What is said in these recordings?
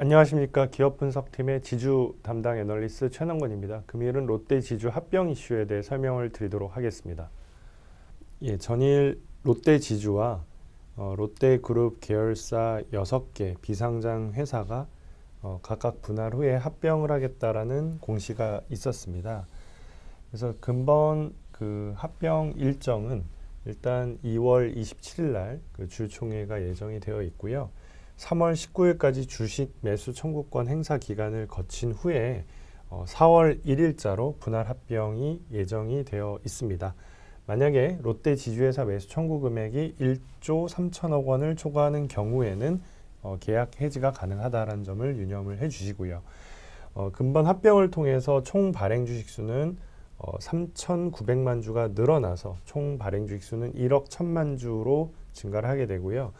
안녕하십니까 기업 분석팀의 지주 담당 애널리스트 최남건입니다. 금일은 롯데 지주 합병 이슈에 대해 설명을 드리도록 하겠습니다. 예, 전일 롯데 지주와 어, 롯데 그룹 계열사 6개 비상장 회사가 어, 각각 분할 후에 합병을 하겠다라는 공시가 있었습니다. 그래서 근본 그 합병 일정은 일단 2월 27일 날 그 주총회가 예정이 되어 있고요. 3월 19일까지 주식 매수 청구권 행사 기간을 거친 후에 어, 4월 1일자로 분할 합병이 예정이 되어 있습니다. 만약에 롯데 지주회사 매수 청구 금액이 1조 3천억 원을 초과하는 경우에는 어, 계약 해지가 가능하다라는 점을 유념을 해주시고요. 어, 금번 합병을 통해서 총 발행 주식 수는 어, 3,900만 주가 늘어나서 총 발행 주식 수는 1억 1천만 주로 증가를 하게 되고요.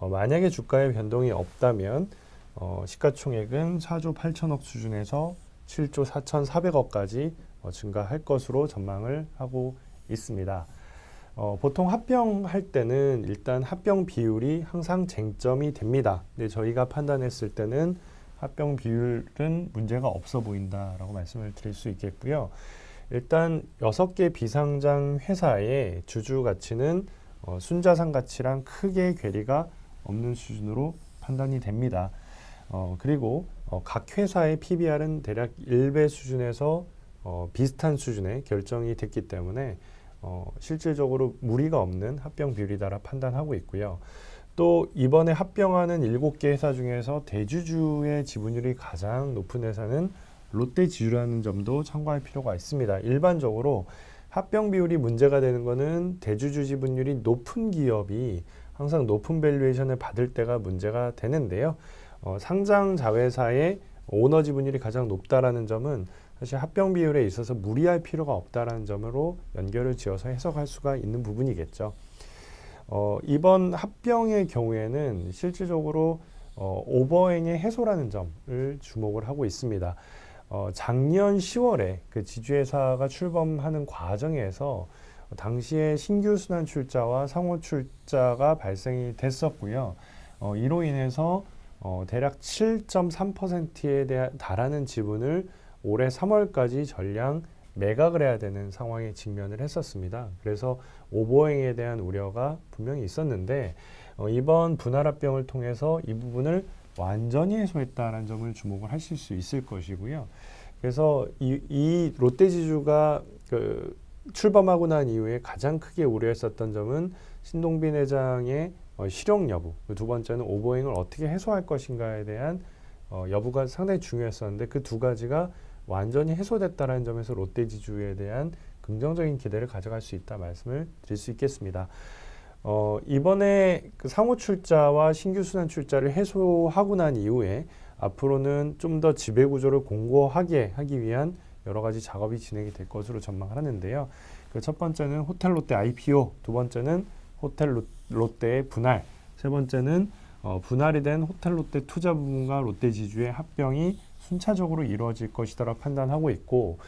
어, 만약에 주가의 변동이 없다면 어, 시가총액은 4조 8천억 수준에서 7조 4,400억까지 어, 증가할 것으로 전망을 하고 있습니다. 어, 보통 합병할 때는 일단 합병 비율이 항상 쟁점이 됩니다. 근데 저희가 판단했을 때는 합병 비율은 문제가 없어 보인다라고 말씀을 드릴 수 있겠고요. 일단 여섯 개 비상장 회사의 주주 가치는 어, 순자산 가치랑 크게 괴리가 없는 수준으로 판단이 됩니다. 어, 그리고 어, 각 회사의 PBR은 대략 1배 수준에서 어, 비슷한 수준의 결정이 됐기 때문에 어, 실질적으로 무리가 없는 합병 비율이다라 판단하고 있고요. 또 이번에 합병하는 7개 회사 중에서 대주주의 지분율이 가장 높은 회사는 롯데 지주라는 점도 참고할 필요가 있습니다. 일반적으로 합병 비율이 문제가 되는 것은 대주주 지분율이 높은 기업이 항상 높은 밸류에이션을 받을 때가 문제가 되는데요. 어, 상장 자회사의 오너 지분율이 가장 높다라는 점은 사실 합병 비율에 있어서 무리할 필요가 없다라는 점으로 연결을 지어서 해석할 수가 있는 부분이겠죠. 어, 이번 합병의 경우에는 실질적으로 어, 오버행의 해소라는 점을 주목을 하고 있습니다. 어, 작년 10월에 그 지주회사가 출범하는 과정에서 당시에 신규 순환 출자와 상호 출자가 발생이 됐었고요. 어, 이로 인해서 어, 대략 7.3%에 대한 달하는 지분을 올해 3월까지 전량 매각을 해야 되는 상황에 직면을 했었습니다. 그래서 오버행에 대한 우려가 분명히 있었는데 어, 이번 분할 합병을 통해서 이 부분을 완전히 해소했다는 점을 주목을 하실 수 있을 것이고요. 그래서 이, 이 롯데지주가 그 출범하고 난 이후에 가장 크게 우려했었던 점은 신동빈 회장의 어, 실형 여부, 그두 번째는 오버행을 어떻게 해소할 것인가에 대한 어, 여부가 상당히 중요했었는데 그 두 가지가 완전히 해소됐다라는 점에서 롯데지주에 대한 긍정적인 기대를 가져갈 수 있다 말씀을 드릴 수 있겠습니다. 어, 이번에 그 상호 출자와 신규 순환 출자를 해소하고 난 이후에 앞으로는 좀 더 지배 구조를 공고하게 하기 위한 여러 가지 작업이 진행이 될 것으로 전망을 하는데요. 그 첫 번째는 호텔 롯데 IPO, 두 번째는 호텔 롯- 롯데의 분할, 세 번째는 어, 분할이 된 호텔 롯데 투자 부분과 롯데 지주의 합병이 순차적으로 이루어질 것이다라 판단하고 있고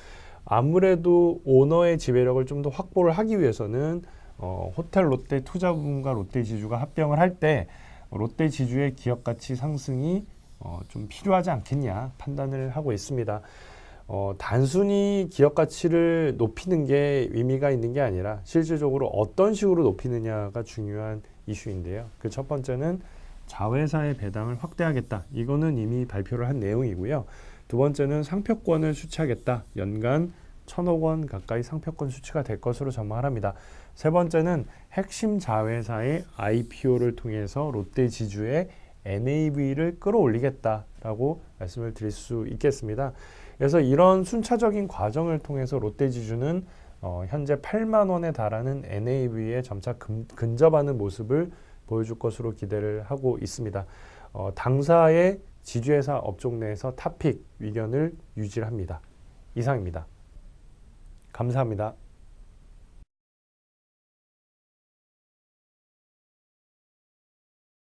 아무래도 오너의 지배력을 좀 더 확보를 하기 위해서는 어, 호텔 롯데 투자 부분과 롯데 지주가 합병을 할 때 롯데 지주의 기업 가치 상승이 어, 좀 필요하지 않겠냐 판단을 하고 있습니다. 어, 단순히 기업 가치를 높이는 게 의미가 있는 게 아니라 실질적으로 어떤 식으로 높이느냐가 중요한 이슈인데요. 그 첫 번째는 자회사의 배당을 확대하겠다. 이거는 이미 발표를 한 내용이고요. 두 번째는 상표권을 수취하겠다. 연간 천억 원 가까이 상표권 수취가 될 것으로 전망을 합니다. 세 번째는 핵심 자회사의 IPO를 통해서 롯데 지주의 NAV를 끌어올리겠다라고 말씀을 드릴 수 있겠습니다. 그래서 이런 순차적인 과정을 통해서 롯데지주는 어, 현재 8만 원에 달하는 NAV에 점차 근, 근접하는 모습을 보여줄 것으로 기대를 하고 있습니다. 어, 당사의 지주회사 업종 내에서 탑픽 위견을 유지합니다. 이상입니다. 감사합니다.